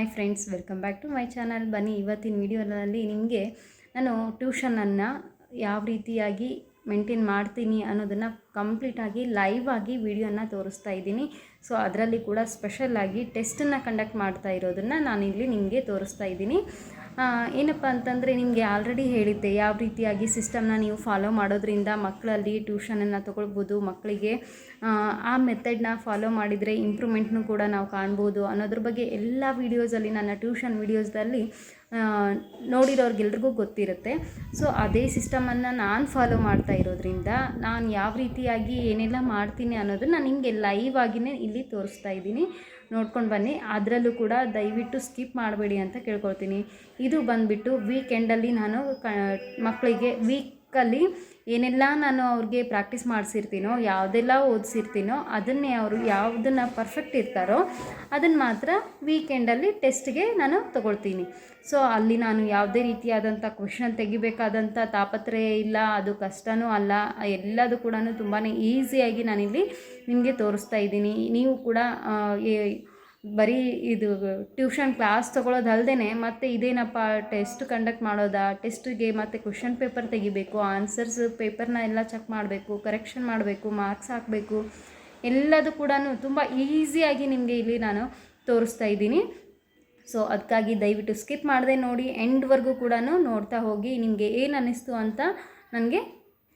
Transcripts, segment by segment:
Hi friends, welcome back to my channel. ಬನ್ನಿ, ಇವತ್ತಿನ ವಿಡಿಯೋನಲ್ಲಿ ನಿಮಗೆ ನಾನು ಟ್ಯೂಷನನ್ನು ಯಾವ ರೀತಿಯಾಗಿ ಮೇಂಟೈನ್ ಮಾಡ್ತೀನಿ ಅನ್ನೋದನ್ನು ಕಂಪ್ಲೀಟಾಗಿ ಲೈವ್ ಆಗಿ ವಿಡಿಯೋನ ತೋರಿಸ್ತಾ ಇದ್ದೀನಿ. ಸೊ, ಅದರಲ್ಲಿ ಕೂಡ ಸ್ಪೆಷಲ್ಲಾಗಿ ಟೆಸ್ಟನ್ನು ಕಂಡಕ್ಟ್ ಮಾಡ್ತಾ ಇರೋದನ್ನು ನಾನಿಲ್ಲಿ ನಿಮಗೆ ತೋರಿಸ್ತಾ ಇದ್ದೀನಿ. ಏನಪ್ಪ ಅಂತಂದರೆ ನಿಮಗೆ ಆಲ್ರೆಡಿ ಹೇಳಿದ್ದೆ ಯಾವ ರೀತಿಯಾಗಿ ಸಿಸ್ಟಮ್ನ ನೀವು ಫಾಲೋ ಮಾಡೋದ್ರಿಂದ ಮಕ್ಕಳಲ್ಲಿ ಟ್ಯೂಷನನ್ನು ತೊಗೊಳ್ಬೋದು ಮಕ್ಕಳಿಗೆ ಆ, ಮೆಥಡ್ನ ಫಾಲೋ ಮಾಡಿದರೆ ಇಂಪ್ರೂವ್ಮೆಂಟ್ನು ಕೂಡ ನಾವು ಕಾಣ್ಬೋದು ಅನ್ನೋದ್ರ ಬಗ್ಗೆ ಎಲ್ಲ ವೀಡಿಯೋಸಲ್ಲಿ ನನ್ನ ಟ್ಯೂಷನ್ ವೀಡಿಯೋಸ್ದಲ್ಲಿ ನೋಡಿರೋರ್ಗೆಲ್ರಿಗೂ ಗೊತ್ತಿರುತ್ತೆ. ಸೊ ಅದೇ ಸಿಸ್ಟಮನ್ನು ನಾನು ಫಾಲೋ ಮಾಡ್ತಾ ಇರೋದ್ರಿಂದ ನಾನು ಯಾವ ರೀತಿಯಾಗಿ ಏನೆಲ್ಲ ಮಾಡ್ತೀನಿ ಅನ್ನೋದನ್ನ ನಿಮಗೆ ಲೈವ್ ಆಗಿನೇ ಇಲ್ಲಿ ತೋರಿಸ್ತಾ ಇದ್ದೀನಿ. ನೋಡ್ಕೊಂಡು ಬನ್ನಿ. ಅದರಲ್ಲೂ ಕೂಡ ದಯವಿಟ್ಟು ಸ್ಕಿಪ್ ಮಾಡಬೇಡಿ ಅಂತ ಕೇಳ್ಕೊಳ್ತೀನಿ. ಇದು ಬಂದುಬಿಟ್ಟು ವೀಕೆಂಡಲ್ಲಿ ನಾನು ಕ ಮಕ್ಕಳಿಗೆ ವೀಕಲ್ಲಿ ಏನೆಲ್ಲ ನಾನು ಅವ್ರಿಗೆ ಪ್ರಾಕ್ಟೀಸ್ ಮಾಡಿಸಿರ್ತೀನೋ, ಯಾವುದೆಲ್ಲ ಓದಿಸಿರ್ತೀನೋ, ಅದನ್ನೇ ಅವರು ಯಾವುದನ್ನು ಪರ್ಫೆಕ್ಟ್ ಇರ್ತಾರೋ ಅದನ್ನು ಮಾತ್ರ ವೀಕೆಂಡಲ್ಲಿ ಟೆಸ್ಟ್ಗೆ ನಾನು ತಗೊಳ್ತೀನಿ. ಸೊ ಅಲ್ಲಿ ನಾನು ಯಾವುದೇ ರೀತಿಯಾದಂಥ ಕ್ವೆಶನ್ ತೆಗಿಬೇಕಾದಂಥ ತಾಪತ್ರಯ ಇಲ್ಲ, ಅದು ಕಷ್ಟವೂ ಅಲ್ಲ, ಎಲ್ಲದು ಕೂಡ ತುಂಬಾ ಈಸಿಯಾಗಿ ನಾನಿಲ್ಲಿ ನಿಮಗೆ ತೋರಿಸ್ತಾ ಇದ್ದೀನಿ. ನೀವು ಕೂಡ ಬರೀ ಇದು ಟ್ಯೂಷನ್ ಕ್ಲಾಸ್ ತೊಗೊಳೋದಲ್ದೇ ಮತ್ತು ಇದೇನಪ್ಪ ಟೆಸ್ಟ್ ಕಂಡಕ್ಟ್ ಮಾಡೋದಾ? ಟೆಸ್ಟಿಗೆ ಮತ್ತು ಕ್ವಶನ್ ಪೇಪರ್ ತೆಗಿಬೇಕು, ಆನ್ಸರ್ಸ್ ಪೇಪರ್ನ ಎಲ್ಲ ಚೆಕ್ ಮಾಡಬೇಕು, ಕರೆಕ್ಷನ್ ಮಾಡಬೇಕು, ಮಾರ್ಕ್ಸ್ ಹಾಕಬೇಕು, ಎಲ್ಲದೂ ಕೂಡ ತುಂಬ ಈಸಿಯಾಗಿ ನಿಮಗೆ ಇಲ್ಲಿ ನಾನು ತೋರಿಸ್ತಾ ಇದ್ದೀನಿ. ಸೊ ಅದಕ್ಕಾಗಿ ದಯವಿಟ್ಟು ಸ್ಕಿಪ್ ಮಾಡದೆ ನೋಡಿ, ಎಂಡ್ವರೆಗೂ ಕೂಡ ನೋಡ್ತಾ ಹೋಗಿ ನಿಮಗೆ ಏನು ಅನ್ನಿಸ್ತು ಅಂತ ನನಗೆ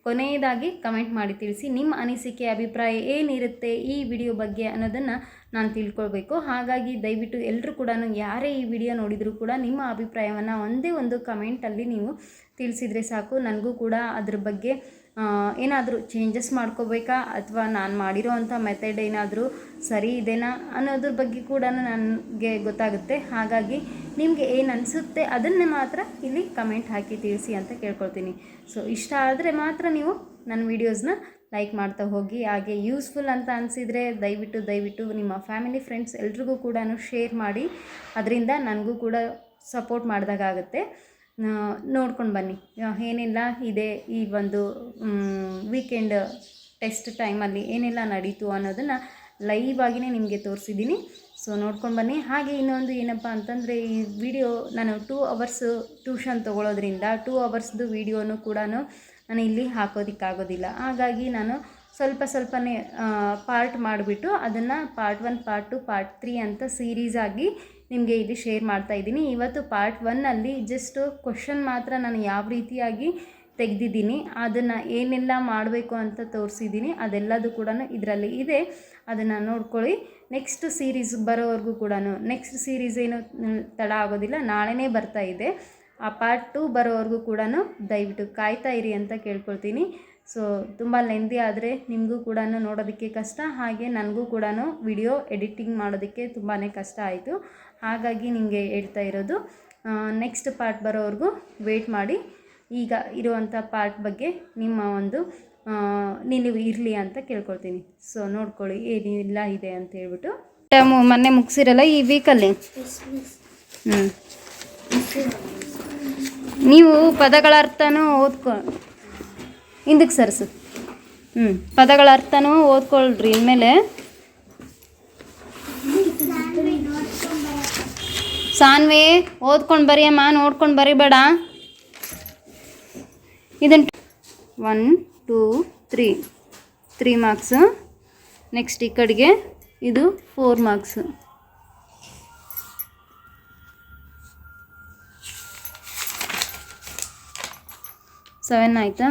ಕೊನೆಯದಾಗಿ ಕಮೆಂಟ್ ಮಾಡಿ ತಿಳಿಸಿ ನಿಮ್ಮ ಅನಿಸಿಕೆ, ಅಭಿಪ್ರಾಯ ಏನಿರುತ್ತೆ ಈ ವಿಡಿಯೋ ಬಗ್ಗೆ ಅನ್ನೋದನ್ನು ನಾನು ತಿಳ್ಕೊಳ್ಬೇಕು. ಹಾಗಾಗಿ ದಯವಿಟ್ಟು ಎಲ್ಲರೂ ಕೂಡ ಯಾರೇ ಈ ವಿಡಿಯೋ ನೋಡಿದರೂ ಕೂಡ ನಿಮ್ಮ ಅಭಿಪ್ರಾಯವನ್ನು ಒಂದೇ ಒಂದು ಕಮೆಂಟಲ್ಲಿ ನೀವು ತಿಳಿಸಿದರೆ ಸಾಕು. ನನಗೂ ಕೂಡ ಅದ್ರ ಬಗ್ಗೆ ಏನಾದರೂ ಚೇಂಜಸ್ ಮಾಡ್ಕೋಬೇಕಾ? ಅಥವಾ ನಾನು ಮಾಡಿರೋ ಅಂಥ ಮೆಥಡ್ ಏನಾದರೂ ಸರಿ ಇದೆನಾ? ಅನ್ನೋದ್ರ ಬಗ್ಗೆ ಕೂಡ ನನಗೆ ಗೊತ್ತಾಗುತ್ತೆ. ಹಾಗಾಗಿ ನಿಮಗೆ ಏನು ಅನಿಸುತ್ತೆ ಅದನ್ನೇ ಮಾತ್ರ ಇಲ್ಲಿ ಕಮೆಂಟ್ ಹಾಕಿ ತಿಳಿಸಿ ಅಂತ ಕೇಳ್ಕೊಳ್ತೀನಿ. ಸೊ ಇಷ್ಟ ಆದರೆ ಮಾತ್ರ ನೀವು ನನ್ನ ವೀಡಿಯೋಸ್ನ ಲೈಕ್ ಮಾಡ್ತಾ ಹೋಗಿ, ಹಾಗೆ ಯೂಸ್ಫುಲ್ ಅಂತ ಅನಿಸಿದರೆ ದಯವಿಟ್ಟು ದಯವಿಟ್ಟು ನಿಮ್ಮ ಫ್ಯಾಮಿಲಿ ಫ್ರೆಂಡ್ಸ್ ಎಲ್ರಿಗೂ ಕೂಡ ಶೇರ್ ಮಾಡಿ. ಅದರಿಂದ ನನಗೂ ಕೂಡ ಸಪೋರ್ಟ್ ಮಾಡಿದಾಗುತ್ತೆ ನೋಡ್ಕೊಂಡು ಬನ್ನಿ. ಏನೆಲ್ಲ, ಇದೆ ಈ ಒಂದು ವೀಕೆಂಡ್ ಟೆಸ್ಟ್ ಟೈಮಲ್ಲಿ ಏನೆಲ್ಲ ನಡೀತು ಅನ್ನೋದನ್ನು ಲೈವ್ ಆಗಿನೇ ನಿಮಗೆ ತೋರಿಸಿದ್ದೀನಿ ಸೊ ನೋಡ್ಕೊಂಡು ಬನ್ನಿ. ಹಾಗೆ ಇನ್ನೊಂದು ಏನಪ್ಪ ಅಂತಂದರೆ, ಈ ವಿಡಿಯೋ ನಾನು ಟೂ ಅವರ್ಸ್ ಟ್ಯೂಷನ್ ತೊಗೊಳೋದ್ರಿಂದ ಟೂ ಅವರ್ಸ್ದು ವಿಡಿಯೋನು ಕೂಡ ನಾನು ಇಲ್ಲಿ ಹಾಕೋದಕ್ಕಾಗೋದಿಲ್ಲ. ಹಾಗಾಗಿ ನಾನು ಸ್ವಲ್ಪ ಸ್ವಲ್ಪನೇ ಪಾರ್ಟ್ ಮಾಡಿಬಿಟ್ಟು ಅದನ್ನು part one part two part three ಅಂತ ಸೀರೀಸ್ ಆಗಿ ನಿಮಗೆ ಇಲ್ಲಿ ಶೇರ್ ಮಾಡ್ತಾ ಇದ್ದೀನಿ. ಇವತ್ತು ಪಾರ್ಟ್ ಒನ್ನಲ್ಲಿ ಜಸ್ಟ್ ಕ್ವಶನ್ ಮಾತ್ರ ನಾನು ಯಾವ ರೀತಿಯಾಗಿ ತೆಗೆದಿದ್ದೀನಿ, ಅದನ್ನು ಏನೆಲ್ಲ ಮಾಡಬೇಕು ಅಂತ ತೋರಿಸಿದ್ದೀನಿ, ಅದೆಲ್ಲದು ಕೂಡ ಇದರಲ್ಲಿ ಇದೆ. ಅದನ್ನು ನೋಡ್ಕೊಳ್ಳಿ. ನೆಕ್ಸ್ಟ್ ಸೀರೀಸ್ ಬರೋವರೆಗೂ ಕೂಡ ನೆಕ್ಸ್ಟ್ ಸೀರೀಸ್ ಏನು ತಡ ಆಗೋದಿಲ್ಲ, ನಾಳೆನೇ ಬರ್ತಾ ಇದೆ. ಆ ಪಾರ್ಟ್ ಟು ಬರೋವರೆಗೂ ಕೂಡ ದಯವಿಟ್ಟು ಕಾಯ್ತಾ ಇರಿ ಅಂತ ಕೇಳ್ಕೊಳ್ತೀನಿ. ಸೊ ತುಂಬ ಲೆಂದಿ ಆದರೆ ನಿಮಗೂ ಕೂಡ ನೋಡೋದಕ್ಕೆ ಕಷ್ಟ, ಹಾಗೆ ನನಗೂ ಕೂಡ ವಿಡಿಯೋ ಎಡಿಟಿಂಗ್ ಮಾಡೋದಕ್ಕೆ ತುಂಬಾ ಕಷ್ಟ ಆಯಿತು. ಹಾಗಾಗಿ ನಿಮಗೆ ಹೇಳ್ತಾ ಇರೋದು ನೆಕ್ಸ್ಟ್ ಪಾರ್ಟ್ ಬರೋವರೆಗೂ ವೆಯ್ಟ್ ಮಾಡಿ. ಈಗ ಇರುವಂಥ ಪಾರ್ಟ್ ಬಗ್ಗೆ ನಿಮ್ಮ ಒಂದು ನೀವು ಇರಲಿ ಅಂತ ಕೇಳ್ಕೊಳ್ತೀನಿ. ಸೊ ನೋಡ್ಕೊಳ್ಳಿ ಏನಿಲ್ಲ ಇದೆ ಅಂತ ಹೇಳ್ಬಿಟ್ಟು. ಟೈಮು ಮೊನ್ನೆ ಮುಗಿಸಿರಲ್ಲ ಈ ವೀಕಲ್ಲಿ ಹ್ಞೂ ನೀವು ಪದಗಳ ಅರ್ಥನೂ ಓದ್ಕೊ, ಹಿಂದಕ್ಕೆ ಸರ್ಸು. ಹ್ಞೂ ಪದಗಳ ಅರ್ಥನೂ ಓದ್ಕೊಳ್ರಿ. ಇನ್ಮೇಲೆ ಸಾನ್ವಿ, ಓದ್ಕೊಂಡು ಅಮ್ಮ, ನೋಡ್ಕೊಂಡು ಬರಿಬೇಡ ಇದನ್ನು one two three three marks next ಈ ಕಡೆಗೆ ಇದು ಫೋರ್ ಮಾರ್ಕ್ಸು ಸೆವೆನ್ ಆಯಿತಾ?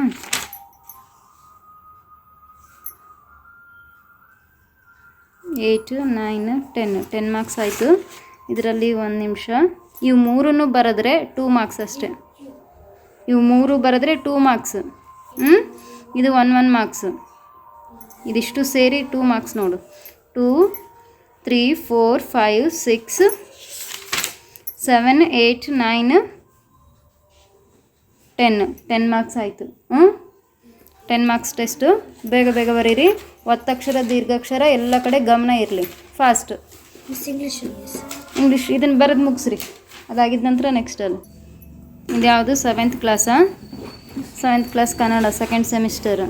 Eight nine ten ten marks ಆಯಿತು. ಇದರಲ್ಲಿ ಒಂದು ನಿಮಿಷ. ಇವು ಮೂರೂ ಬರೆದ್ರೆ ಟೂ ಮಾರ್ಕ್ಸ್ ಅಷ್ಟೇ. ಇವು ಮೂರು ಬರೆದ್ರೆ ಟೂ ಮಾರ್ಕ್ಸ್ ಹ್ಞೂ ಇದು ಒನ್ ಒನ್ ಮಾರ್ಕ್ಸ್ ಇದಿಷ್ಟು ಸೇರಿ ಟೂ ಮಾರ್ಕ್ಸ್ ನೋಡು. Two three four five six seven eight nine ten ten marks ಆಯಿತು. ಹ್ಞೂ ಟೆನ್ ಮಾರ್ಕ್ಸ್ ಟೆಸ್ಟು ಬೇಗ ಬೇಗ ಬರೀರಿ. ಒತ್ತಕ್ಷರ, ದೀರ್ಘಾಕ್ಷರ ಎಲ್ಲ ಕಡೆ ಗಮನ ಇರಲಿ. ಫಾಸ್ಟ್ ಇಂಗ್ಲೀಷ್ ಇದನ್ನು ಬರೆದು ಮುಗಿಸ್ರಿ. ಅದಾಗಿದ್ದ ನಂತರ ನೆಕ್ಸ್ಟ್ ಅಲ್ಲಿ ಇದು ಯಾವುದು? Seventh ಕ್ಲಾಸಾ seventh class Kannada second semester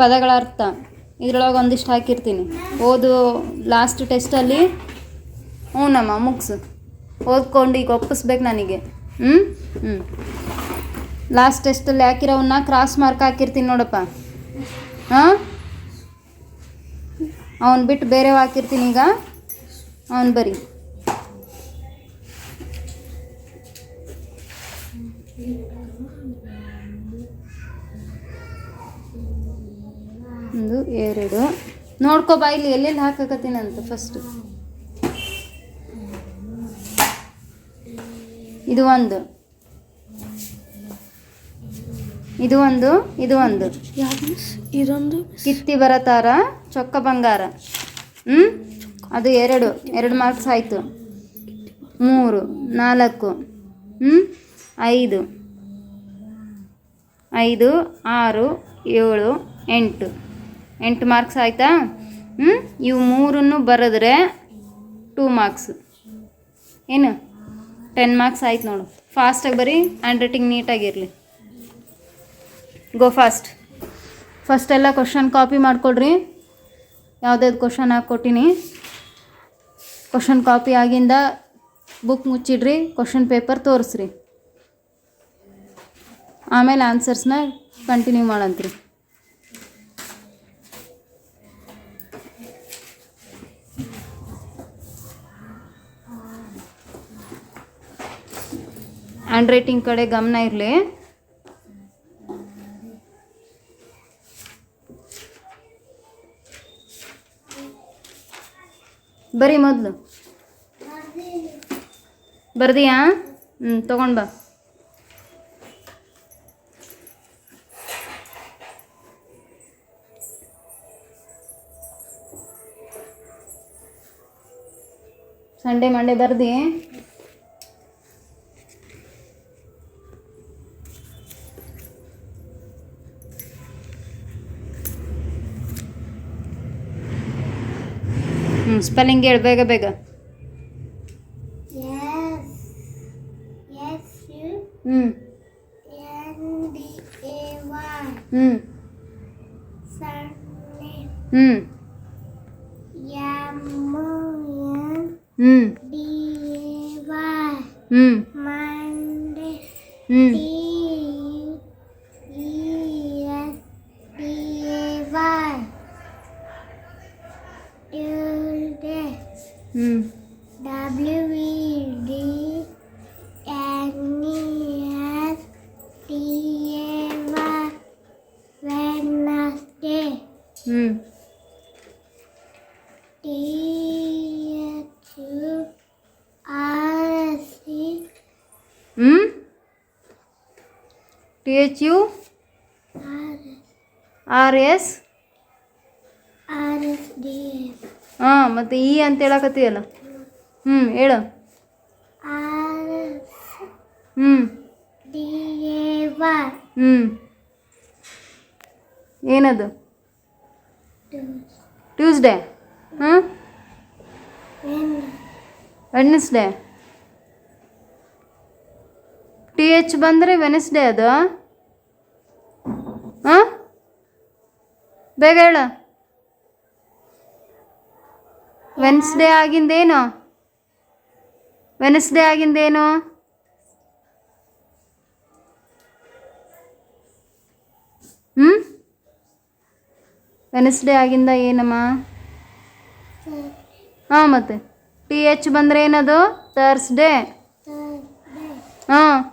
ಪದಗಳ ಅರ್ಥ. ಇದ್ರೊಳಗೆ ಒಂದಿಷ್ಟು ಹಾಕಿರ್ತೀನಿ. ಓದು ಲಾಸ್ಟ್ ಟೆಸ್ಟಲ್ಲಿ ಹ್ಞೂನಮ್ಮ ಮುಗಿಸು. ಓದ್ಕೊಂಡು ಈಗ ಒಪ್ಪಿಸ್ಬೇಕು ನನಗೆ. ಹ್ಞೂ ಹ್ಞೂ ಲಾಸ್ಟ್ ಟೆಸ್ಟಲ್ಲಿ ಹಾಕಿರೋವನ್ನ ಕ್ರಾಸ್ ಮಾರ್ಕ್ ಹಾಕಿರ್ತೀನಿ ನೋಡಪ್ಪ. ಹಾಂ? ಅವನು ಬಿಟ್ಟು ಬೇರೆ ಹಾಕಿರ್ತೀನಿ ಈಗ. ಅವನು ಬರಿ. ಒಂದು, ಎರಡು. ನೋಡ್ಕೋ ಬಾ, ಇಲ್ಲಿ ಎಲ್ಲೆಲ್ಲಿ ಅಂತ ಫಸ್ಟ್ ಇದು ಒಂದು. ಇದು ಒಂದು ಇದು ಒಂದು. ಇದೊಂದು ಕಿತ್ತಿ ಬರತಾರ ಚೊಕ್ಕ ಬಂಗಾರ. ಹ್ಮ್? ಅದು ಎರಡು ಎರಡು ಮಾರ್ಕ್ಸ್ ಆಯಿತು. ಮೂರು ನಾಲ್ಕು ಹ್ಞೂ ಐದು ಐದು ಆರು ಏಳು ಎಂಟು. ಎಂಟು ಮಾರ್ಕ್ಸ್ ಆಯಿತಾ? ಹ್ಞೂ ಇವು ಮೂರನ್ನು ಬರೆದ್ರೆ ಟೂ ಮಾರ್ಕ್ಸ್ ಏನು? ಟೆನ್ ಮಾರ್ಕ್ಸ್ ಆಯ್ತು ನೋಡು. ಫಾಸ್ಟಾಗಿ ಬರೀ ಹ್ಯಾಂಡ್ ರೈಟಿಂಗ್ ನೀಟಾಗಿರಲಿ ಗೋ ಫಾಸ್ಟ್ ಫಸ್ಟ್ ಎಲ್ಲ ಕ್ವಶನ್ ಕಾಪಿ ಮಾಡಿಕೊಡ್ರಿ. ಯಾವುದ್ಯಾವ್ದು ಕ್ವಶನ್ ಹಾಕ್ಕೊಟ್ಟಿನಿ ಕ್ವಶನ್ ಕಾಪಿ ಆಗಿಂದ ಬುಕ್ ಮುಚ್ಚಿಡ್ರಿ ಕ್ವಶನ್ ಪೇಪರ್ ತೋರಿಸ್ರಿ. ಆಮೇಲೆ ಆನ್ಸರ್ಸ್ನ ಕಂಟಿನ್ಯೂ ಮಾಡಂತ್ರಿ. ಹ್ಯಾಂಡ್ ರೈಟಿಂಗ್ ಕಡೆ ಗಮನ ಇರಲಿ. ಬರೀ ಮೊದಲು. ಬರ್ದಿಯಾ? ಹ್ಞೂ ತೊಗೊಂಡು ಬಾ. ಸಂಡೇ ಮಂಡೇ ಬರ್ದಿ? ಸ್ಪೆಲ್ಲಿಂಗ್ ಹೇಳು ಬೇಗ ಬೇಗ Yes. Yes, you. ಹ್ಞೂ N D A Y. ಹ್ಞೂ Sunday. ಹ್ಞೂ M N ಹ್ಞೂ D A Y. ಹ್ಞೂ Monday. ಹ್ಞೂ WWD Daniel Tiewa Wednesday. Hmm. Hmm? THU? Aries. Aries? ಮತ್ತು ಈ ಅಂತ ಹೇಳಕತ್ತೀಯಲ್ಲ? ಹ್ಞೂ ಹೇಳು. ಹ್ಞೂ ಹ್ಞೂ ಏನದು? ಟ್ಯೂಸ್ಡೇ ಹ್ಞೂ ವೆನ್ಸ್ಡೇ ಟಿ ಎಚ್ ಬಂದರೆ ವೆನ್ಸ್ಡೇ ಅದು? ಹಾಂ? ಬೇಗ ಹೇಳ. ವೆನ್ಸ್ಡೇ ಆಗಿಂದೇನು? ವೆನ್ಸ್ಡೇ ಆಗಿಂದೇನು? ಹ್ಞೂ ವೆನ್ಸ್ಡೇ ಆಗಿಂದ ಏನಮ್ಮ? ಹಾಂ ಮತ್ತೆ. ಟಿ ಎಚ್ ಬಂದರೆ ಏನದು? Thursday Thursday. ಹಾಂ.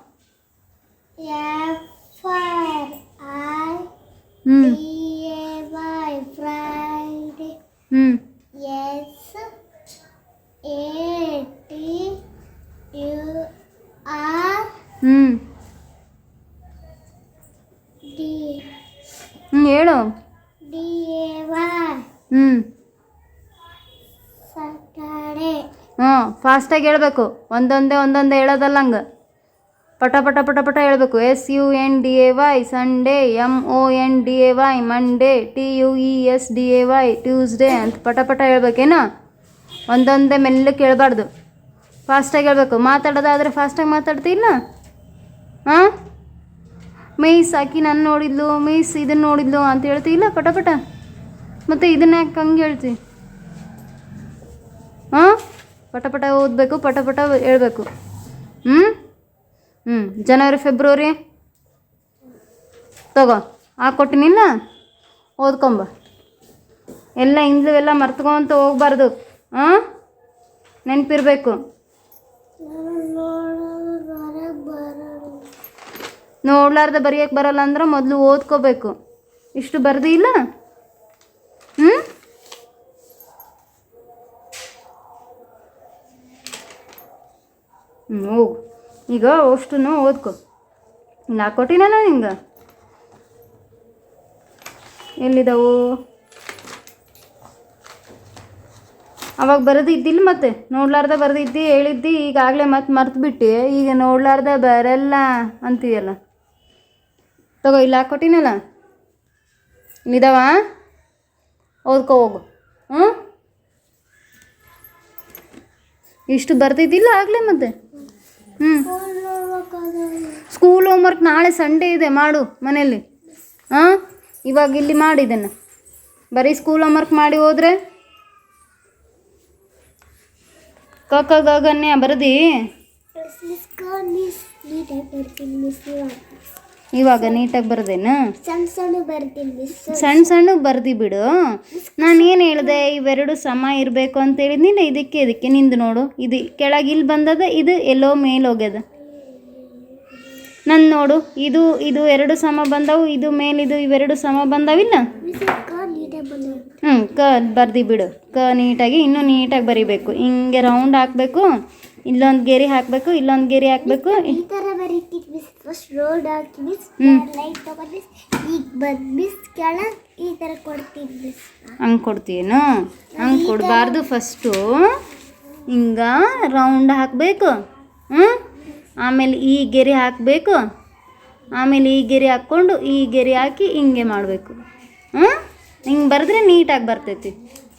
ಹೇಳು. D A Y. ಹ್ಞೂ ಹ್ಞೂ ಫಾಸ್ಟಾಗಿ ಹೇಳ್ಬೇಕು. ಒಂದೊಂದೇ ಒಂದೊಂದೇ ಹೇಳೋದಲ್ಲ ಹಂಗೆ. ಪಟ ಪಟ ಪಟ ಪಟ ಹೇಳ್ಬೇಕು. S U N D A Y Sunday M O N D A Y Monday T U E S D A Y Tuesday ಅಂತ ಪಟ ಪಟ ಹೇಳ್ಬೇಕೇನು ಒಂದೊಂದೇ ಮೆಲ್ಲಕ್ಕೆ ಹೇಳ್ಬಾರ್ದು ಫಾಸ್ಟಾಗಿ ಹೇಳ್ಬೇಕು. ಮಾತಾಡೋದಾದರೆ ಫಾಸ್ಟಾಗಿ ಮಾತಾಡ್ತಿಲ್ಲ ಹಾಂ? ಮೀಸ್ ಆಕಿ ನಾನು ನೋಡಿದ್ಲು ಮೀಸ್ ಇದನ್ನು ನೋಡಿದ್ಲು ಅಂತ ಹೇಳ್ತಿಲ್ಲ ಇಲ್ಲ, ಪಟ ಮತ್ತೆ ಇದನ್ನ ಯಾಕೆ ಹಂಗೆ ಹೇಳ್ತಿ? ಹಾಂ? ಪಟಪಟ ಪಟ ಓದಬೇಕು ಪಟಪಟ ಪಟ ಹೇಳ್ಬೇಕು. ಹ್ಞೂ ಹ್ಞೂ ಜನವರಿ, ಫೆಬ್ರವರಿ? ತಗೋ ಆ ಹಾಕ್ಕೊಟ್ಟಿನಿಲ್ಲ ಓದ್ಕೊಂಬ. ಎಲ್ಲ ಹಿಂದ್ಲು ಎಲ್ಲ ಮರ್ತ್ಕೊಂತ ಹೋಗ್ಬಾರ್ದು. ಹಾಂ? ನೆನಪಿರ್ಬೇಕು. ನೋಡ್ಲಾರ್ದ ಬರೆಯಕ್ಕೆ ಬರಲ್ಲ ಅಂದ್ರೆ ಮೊದಲು ಓದ್ಕೋಬೇಕು. ಇಷ್ಟು ಬರ್ದು ಇಲ್ಲ? ಹ್ಞೂ ಹೋಗು ಈಗ ಅಷ್ಟು ಓದ್ಕೊ. ನಾ ಕೊಟ್ಟಿನ ನಿಂಗೆ? ಎಲ್ಲಿದಾವು? ಅವಾಗ ಬರೆದಿದ್ದಿಲ್ಲ ಮತ್ತೆ? ನೋಡ್ಲಾರ್ದ ಬರೆದಿದ್ದಿ, ಹೇಳಿದ್ದಿ, ಈಗಾಗಲೇ ಮತ್ತೆ ಮರ್ತು ಬಿಟ್ಟು ಈಗ ನೋಡ್ಲಾರ್ದ ಬರಲ್ಲ ಅಂತೀಯಲ್ಲ? ತಗೋ ಇಲ್ಲ ಹಾಕೊಟ್ಟಿನಲ್ಲ ನಿದವ ಓದ್ಕೊ ಹೋಗು ಹ್ಞೂ ಇಷ್ಟು ಬರ್ತಿದ್ದಿಲ್ಲ ಆಗಲೇ ಮತ್ತೆ ಹ್ಞೂ ಸ್ಕೂಲ್ ಹೋಮ್ವರ್ಕ್ ನಾಳೆ ಸಂಡೇ ಇದೆ ಮಾಡು ಮನೆಯಲ್ಲಿ ಹಾಂ ಇವಾಗ ಇಲ್ಲಿ ಮಾಡಿದ್ದನ್ನು ಬರೀ ಸ್ಕೂಲ್ ಹೋಮ್ವರ್ಕ್ ಮಾಡಿ ಹೋದ್ರೆ ಕಕ್ಕ ಗಗನ್ಯ ಬರದಿ ಇವಾಗ ನೀಟಾಗಿ ಬರ್ದೇನು? ಸಣ್ಣ ಸಣ್ಣ ಬರ್ತೀನಿ ಮಿಸ್ ಸಣ್ಣ ಸಣ್ಣ ಬರ್ದಿ ಬಿಡು. ನಾನು ಏನು ಹೇಳಿದೆ ಇವೆರಡು ಸಮ ಇರಬೇಕು ಅಂತ ಹೇಳಿದ್ನಿಲ್ಲ ಇದಕ್ಕೆ ಇದಕ್ಕೆ ನಿಂದು ನೋಡು. ಇದು ಕೆಳಗೆ ಇಲ್ಲಿ ಬಂದದ ಇದು ಎಲ್ಲೋ ಮೇಲೆ ಹೋಗ್ಯದ. ನನ್ನ ನೋಡು ಇದು ಇದು ಎರಡು ಸಮ ಬಂದವು ಇದು ಮೇಲಿದು ಇವೆರಡು ಸಮ ಬಂದವಿಲ್ಲ? ಹ್ಞೂ ಕ ಬರ್ದಿ ಬಿಡು. ಕ ನೀಟಾಗಿ ಇನ್ನೂ ನೀಟಾಗಿ ಬರಿಬೇಕು. ಹಿಂಗೆ ರೌಂಡ್ ಹಾಕಬೇಕು ಇಲ್ಲೊಂದು ಗೆರೆ ಹಾಕಬೇಕು ಇಲ್ಲೊಂದು ಗೆರೆ ಹಾಕಬೇಕು. ತರ ಮಿಸ್ ಫಸ್ಟ್ ರೋಡ್ ಹಾಕಿ ಮಿಸ್ ಲೈಟ್ ತಗೊಂಡು ಮಿಸ್ ಈಗ ಬಂದ್ ಮಿಸ್ ಕೆಳಗ್ ಈ ತರ ಕೊಡ್ತೀನಿ ಮಿಸ್ ಹಂಗೆ ಕೊಡ್ತೀಯೇನು? ಹಂಗೆ ಕೊಡಬಾರ್ದು ಫಸ್ಟು ಹಿಂಗ ರೌಂಡ್ ಹಾಕಬೇಕು. ಹ್ಞೂ ಆಮೇಲೆ ಈ ಗೆರೆ ಹಾಕಬೇಕು. ಆಮೇಲೆ ಈ ಗೆರೆ ಹಾಕ್ಕೊಂಡು ಈ ಗೆರೆ ಹಾಕಿ ಹಿಂಗೆ ಮಾಡಬೇಕು. ಹ್ಞೂ ಹಿಂಗೆ ಬರೆದ್ರೆ ನೀಟಾಗಿ ಬರ್ತೈತಿ.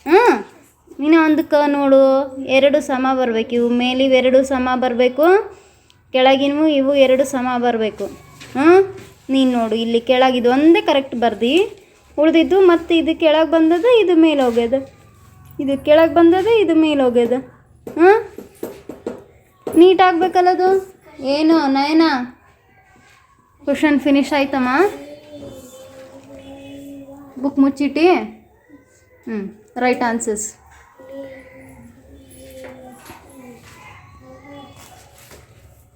ಹ್ಞೂ ನೀನು ಒಂದು ಕ ನೋಡು. ಎರಡು ಸಮ ಬರಬೇಕು. ಇವು ಮೇಲೆ ಎರಡು ಸಮ ಬರಬೇಕು. ಕೆಳಗಿನವು, ಇವು ಎರಡು ಸಮ ಬರಬೇಕು. ಹ್ಞೂ ನೀನು ನೋಡು, ಇಲ್ಲಿ ಕೆಳಗಿದು ಒಂದೇ ಕರೆಕ್ಟ್ ಬರ್ದಿ. ಉಳಿದಿದ್ದು ಮತ್ತು ಇದು ಕೆಳಗೆ ಬಂದದ ಇದು ಮೇಲೆ ಹೋಗ್ಯದ. ಇದು ಕೆಳಗೆ ಬಂದದ ಇದು ಮೇಲೆ ಹೋಗ್ಯದ. ಹಾಂ? ನೀಟ್ ಆಗ್ಬೇಕಲ್ಲದು ಏನು, ನಯನ? ಕ್ವಶನ್ ಫಿನಿಶ್ ಆಯ್ತಮ್ಮ? ಬುಕ್ ಮುಚ್ಚಿಟ್ಟಿ? ಹ್ಞೂ ರೈಟ್ ಆನ್ಸರ್ಸ್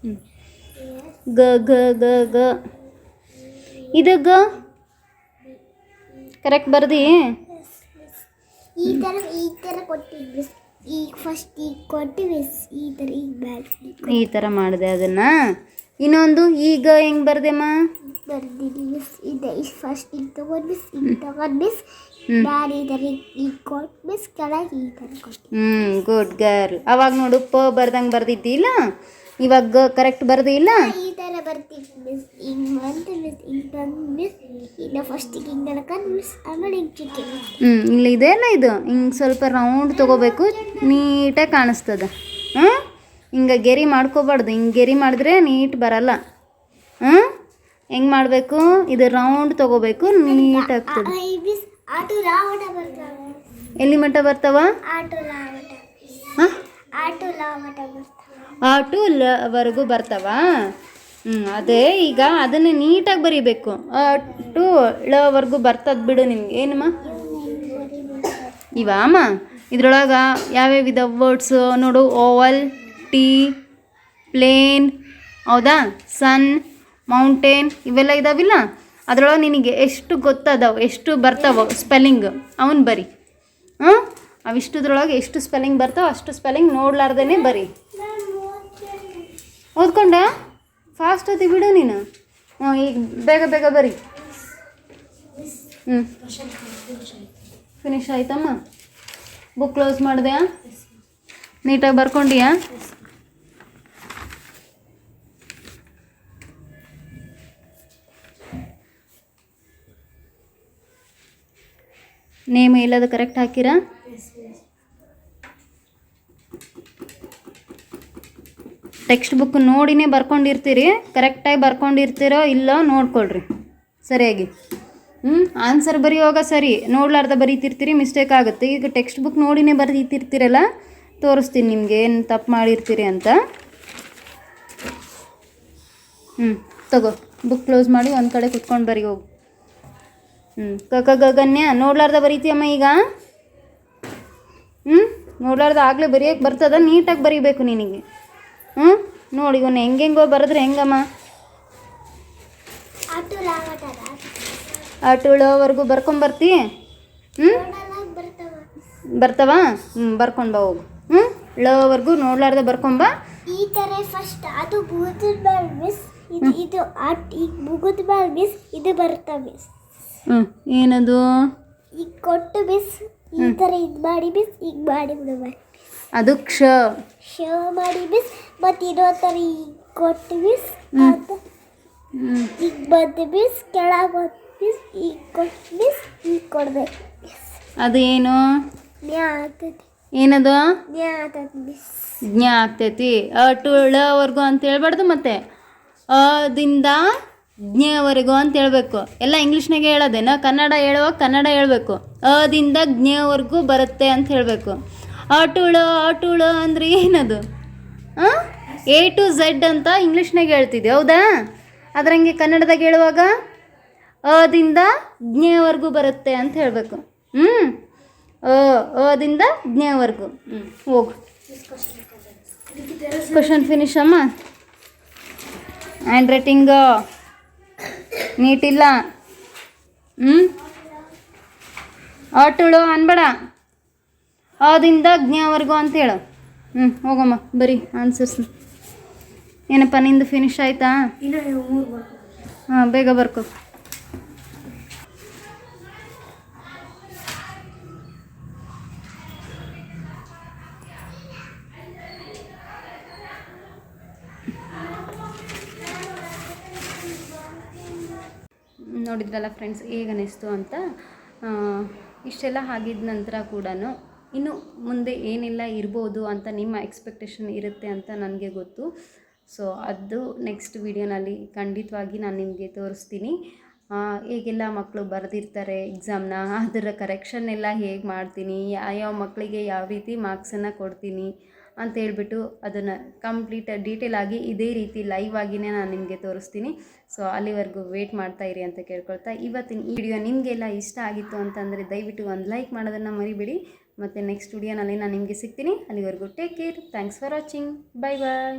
ಗ ಗ ಗ ಗ. ಇದು ಗ? ಕರೆಕ್ಟ್ ಬರ್ದಿ? ಈ ತರ ಈ ತರ ಕೊಟ್ಟಿದ್ವಿ. ಈ ಈಗ ಫಸ್ಟ್ ಈ ಕೊಟ್ಟಿವಿ ಈ ತರ ಈಗ ಬ್ಯಾಡ್ ಈ ಥರ ಮಾಡಿದೆ ಅದನ್ನ. ಇನ್ನೊಂದು ಈಗ ಹೆಂಗೆ ಬರ್ದೆಮ್ಮ ಬರ್ದಿನಿ ಮಿಸ್ ಇದೆ ಫಸ್ಟ್ ಈಗ ತಗೊಂಡು ಮಿಸ್ ಈಗ ತಗೊಂಡು ಮಿಸ್ ಬ್ಯಾಡ್ ಈ ತರ ಈಗ ಈಗ ಕೊಟ್ಟು ಮಿಸ್ ಕೆಳಗೆ ಈ ತರ ಕೊಟ್ಟು ಹ್ಞೂ ಗುಡ್ ಗರ್ಲ್ ಅವಾಗ ನೋಡು ಪ ಬರ್ದಂಗೆ ಬರ್ದಿದ್ದಿಲ್ಲ? ಇವಾಗ ಕರೆಕ್ಟ್ ಬರೋದು ಈ ತರ ಬರ್ತೀನಿ ಮಿಸ್ ಹಿಂಗ್ ಬಂತು ಮಿಸ್ ಹಿಂಗ್ ಬಂದು ಮಿಸ್ ಇನ್ನು ಫಸ್ಟ್ ಹಿಂಗ್ ನಡ್ಕೊಂಡು ಮಿಸ್ ಆಮೇಲೆ ಹಿಂಗ್ ಚಿಕ್ಕೆ ಹ್ಞೂ ಇಲ್ಲಿ ಇದೆಲ್ಲ ಇದು. ಹಿಂಗೆ ಸ್ವಲ್ಪ ರೌಂಡ್ ತೊಗೋಬೇಕು. ನೀಟಾಗಿ ಕಾಣಿಸ್ತದ. ಹ್ಞೂ ಹಿಂಗೆ ಗೆರಿ ಮಾಡ್ಕೋಬಾರ್ದು. ಹಿಂಗೆ ಗೆರಿ ಮಾಡಿದ್ರೆ ನೀಟ್ ಬರಲ್ಲ. ಹ್ಞೂ ಹೆಂಗೆ ಮಾಡಬೇಕು? ಇದು ರೌಂಡ್ ತೊಗೋಬೇಕು. ನೀಟ್ ಆಗ್ತದೆ. ಎಲ್ಲಿ ಮಟ್ಟ ಬರ್ತಾವ? ಹಾಂ? ಆ ಟು ಬರ್ತಾವ. ಹ್ಞೂ ಅದೇ ಈಗ ಅದನ್ನು ನೀಟಾಗಿ ಬರೀಬೇಕು. ಟು ಲವರೆಗೂ ಬರ್ತದ ಬಿಡು ನಿಮ್ಗೆ. ಏನಮ್ಮ ಇವ ಅಮ್ಮ ಇದ್ರೊಳಗೆ ಯಾವ್ಯಾವ ವಿಧ ವರ್ಡ್ಸು? ನೋಡು, ಓವಲ್, ಟೀ, ಪ್ಲೇನ್, ಹೌದಾ? ಸನ್, ಮೌಂಟೇನ್, ಇವೆಲ್ಲ ಇದಾವಿಲ್ಲ? ಅದರೊಳಗೆ ನಿನಗೆ ಎಷ್ಟು ಗೊತ್ತಾದವು, ಎಷ್ಟು ಬರ್ತಾವ ಸ್ಪೆಲ್ಲಿಂಗ್, ಅವನ್ ಬರಿ. ಹಾಂ ಅವಿಷ್ಟುದ್ರೊಳಗೆ ಎಷ್ಟು ಸ್ಪೆಲ್ಲಿಂಗ್ ಬರ್ತಾವೆ ಅಷ್ಟು ಸ್ಪೆಲ್ಲಿಂಗ್ ನೋಡ್ಲಾರ್ದೇ ಬರಿ. ಓದ್ಕೊಂಡ? ಫಾಸ್ಟ್ ಓದಿ ಬಿಡು ನೀನು. ಹ್ಞೂ ಈಗ ಬೇಗ ಬೇಗ ಬರಿ. ಹ್ಞೂ ಫಿನಿಶ್ ಆಯ್ತಮ್ಮ? ಬುಕ್ ಕ್ಲೋಸ್ ಮಾಡಿದೆ? ನೀಟಾಗಿ ಬರ್ಕೊಂಡಿಯಾ? ನೇಮ್ ಎಲ್ಲದು ಕರೆಕ್ಟ್ ಹಾಕಿರಾ? ಟೆಕ್ಸ್ಟ್ ಬುಕ್ ನೋಡಿನೇ ಬರ್ಕೊಂಡಿರ್ತೀರಿ ಕರೆಕ್ಟಾಗಿ ಬರ್ಕೊಂಡಿರ್ತೀರೋ ಇಲ್ಲೋ ನೋಡ್ಕೊಳ್ರಿ. ಸರಿಯಾಗಿ. ಹ್ಞೂ ಆನ್ಸರ್ ಬರೆಯುವಾಗ ಸರಿ, ನೋಡ್ಲಾರ್ದ ಬರೀತಿರ್ತೀರಿ ಮಿಸ್ಟೇಕ್ ಆಗುತ್ತೆ. ಈಗ ಟೆಕ್ಸ್ಟ್ ಬುಕ್ ನೋಡಿನೇ ಬರೀತಿರ್ತೀರಲ್ಲ, ತೋರಿಸ್ತೀನಿ ನಿಮಗೆ ಏನು ತಪ್ಪು ಮಾಡಿರ್ತೀರಿ ಅಂತ. ಹ್ಞೂ ತಗೋ ಬುಕ್ ಕ್ಲೋಸ್ ಮಾಡಿ ಒಂದು ಕಡೆ ಕುತ್ಕೊಂಡು ಬರಿ ಹೋಗು. ಹ್ಞೂ ಕಕ ಗಗನ್ಯ ನೋಡ್ಲಾರ್ದ ಬರೀತೀಯಮ್ಮ ಈಗ? ಹ್ಞೂ ನೋಡ್ಲಾರ್ದ ಆಗಲೇ ಬರೆಯೋಕೆ ಬರ್ತದ, ನೀಟಾಗಿ ಬರೀಬೇಕು ನಿನಗೆ. ಹ್ಞೂ ನೋಡಿ ಇವನು ಹೆಂಗೆಂಗೋ ಬರೆದ್ರೆ ಹೆಂಗಮ್ಮ? ಆಟುಳವರೆಗೂ ಬರ್ಕೊಂಬರ್ತಿ ಹ್ಞೂ ಬರ್ತವ ಬರ್ತಾವ. ಬರ್ತಾವ? ಹ್ಞೂ ಬರ್ಕೊಂಡು ಬಾ ಹೋಗು. ಹ್ಞೂ ಲವರೆಗೂ ನೋಡ್ಲಾರ್ದ ಬರ್ಕೊಂಬ ಈ ಥರ ಫಸ್ಟ್ ಅದು ಮೇಲೆ ಮಿಸ್ ಇದು ಇದು ಆಟ್ ಈಗ ಮುಗಿದ ಬಾಲ್ ಮಿಸ್ ಇದು ಬರ್ತಾ ಮಿಸ್ ಹ್ಞೂ ಏನದು? ಈಗ ಕೊಟ್ಟು ಬಿಸ್ ಈ ಥರ ಇದು ಮಾಡಿ ಬಿಸ್ ಈಗ ಮಾಡಿ ಬಿಡಬಾರ್ದು ಅದು ಕ್ಷ. ಕ್ಷ ಮಾಡಿ ಬಿಸ್ ಮತ್ತು ಇನ್ನೋ ಥರ ಈಗ ಕೊಟ್ಟು ಬಿಸ್ ಈಗ ಬಂದು ಬಿಸ್ ಕೆಳಗೆ ಬಿಸ್ ಈಗ ಕೊಟ್ಟು ಬಿಸ್ ಈಗ ಕೊಡ್ಬೇಕು ಅದು ಏನು? ನ್ಯಾ ಆಗ್ತದೆ ಏನದು? ನ್ಯಾ ಜ್ಞ ಆಗ್ತೈತಿ ಅ ಟು ಳವರೆಗೂ ಅಂತ ಹೇಳ್ಬಾರ್ದು ಮತ್ತೆ. ಅದಿಂದ ಜ್ಞವರೆಗೂ ಅಂತ ಹೇಳ್ಬೇಕು. ಎಲ್ಲ ಇಂಗ್ಲೀಷ್ನಾಗೆ ಹೇಳೋದೇನ? ಕನ್ನಡ ಹೇಳುವಾಗ ಕನ್ನಡ ಹೇಳ್ಬೇಕು. ಅದಿಂದ ಜ್ಞವರೆಗೂ ಬರುತ್ತೆ ಅಂತ ಹೇಳಬೇಕು. ಅಟುಳ ಆಟುಳು ಅಂದ್ರೆ ಏನದು? ಎ ಟು ಝೆಡ್ ಅಂತ ಇಂಗ್ಲೀಷ್ನಾಗ ಹೇಳ್ತಿದ್ದೆ ಹೌದಾ? ಅದ್ರಂಗೆ ಕನ್ನಡದಾಗ ಹೇಳುವಾಗ ಅದಿಂದ ಜ್ಞವರೆಗೂ ಬರುತ್ತೆ ಅಂತ ಹೇಳಬೇಕು. ಹ್ಞೂ ಅದಿಂದ ಜ್ಞವರೆಗೂ ಹ್ಞೂ ಹೋಗು. ಕ್ವಶನ್ ಫಿನಿಶ್ ಅಮ್ಮ? ಹ್ಯಾಂಡ್ ರೈಟಿಂಗ್ ನೀಟಿಲ್ಲ? ಹ್ಞೂ ಆಟುಳು, ಅನ್ಬೇಡ. ಆದಿಂದ ಜ್ಞಾವರೆಗೂ ಅಂತ ಹೇಳು. ಹ್ಞೂ ಹೋಗಮ್ಮ ಬರೀ ಆನ್ಸರ್ಸ್ ಏನಪ್ಪ ನಿಂದು ಫಿನಿಶ್ ಆಯ್ತಾ? ಹಾಂ ಬೇಗ ಬರ್ಕೊ. ನೋಡಿದ್ರಲ್ಲ ಫ್ರೆಂಡ್ಸ್ ಹೇಗೆ ಅನಿಸ್ತು ಅಂತ ಇಷ್ಟೆಲ್ಲ ಆಗಿದ ನಂತರ ಕೂಡ ಇನ್ನು ಮುಂದೆ ಏನೆಲ್ಲ ಇರ್ಬೋದು ಅಂತ ನಿಮ್ಮ ಎಕ್ಸ್ಪೆಕ್ಟೇಷನ್ ಇರುತ್ತೆ ಅಂತ ನನಗೆ ಗೊತ್ತು. ಸೊ ಅದು ನೆಕ್ಸ್ಟ್ ವಿಡಿಯೋನಲ್ಲಿ ಖಂಡಿತವಾಗಿ ನಾನು ನಿಮಗೆ ತೋರಿಸ್ತೀನಿ. ಹೇಗೆಲ್ಲ ಮಕ್ಕಳು ಬರೆದಿರ್ತಾರೆ ಎಕ್ಸಾಮ್ನ ಅದರ ಕರೆಕ್ಷನ್ ಎಲ್ಲ ಹೇಗೆ ಮಾಡ್ತೀನಿ ಯಾವ ಮಕ್ಕಳಿಗೆ ಯಾವ ರೀತಿ ಮಾರ್ಕ್ಸನ್ನು ಕೊಡ್ತೀನಿ ಅಂತ ಹೇಳ್ಬಿಟ್ಟು ಅದನ್ನು ಕಂಪ್ಲೀಟ್ ಡೀಟೇಲ್ ಆಗಿ ಇದೇ ರೀತಿ ಲೈವ್ ಆಗಿನೇ ನಾನು ನಿಮಗೆ ತೋರಿಸ್ತೀನಿ. ಸೊ ಅಲ್ಲಿವರೆಗೂ ವೇಟ್ ಮಾಡ್ತಾ ಇರಿ ಅಂತ ಕೇಳ್ಕೊಳ್ತಾ, ಇವತ್ತಿನ ಈ ವಿಡಿಯೋ ನಿಮಗೆಲ್ಲ ಇಷ್ಟ ಆಗಿತ್ತು ಅಂತಂದರೆ ದಯವಿಟ್ಟು ಒಂದು ಲೈಕ್ ಮಾಡೋದನ್ನು ಮರಿಬೇಡಿ. ಮತ್ತು ನೆಕ್ಸ್ಟ್ ವಿಡಿಯೋನಲ್ಲಿ ನಾನು ನಿಮಗೆ ಸಿಗ್ತೀನಿ. ಅಲ್ಲಿವರೆಗೂ take care thanks for watching bye bye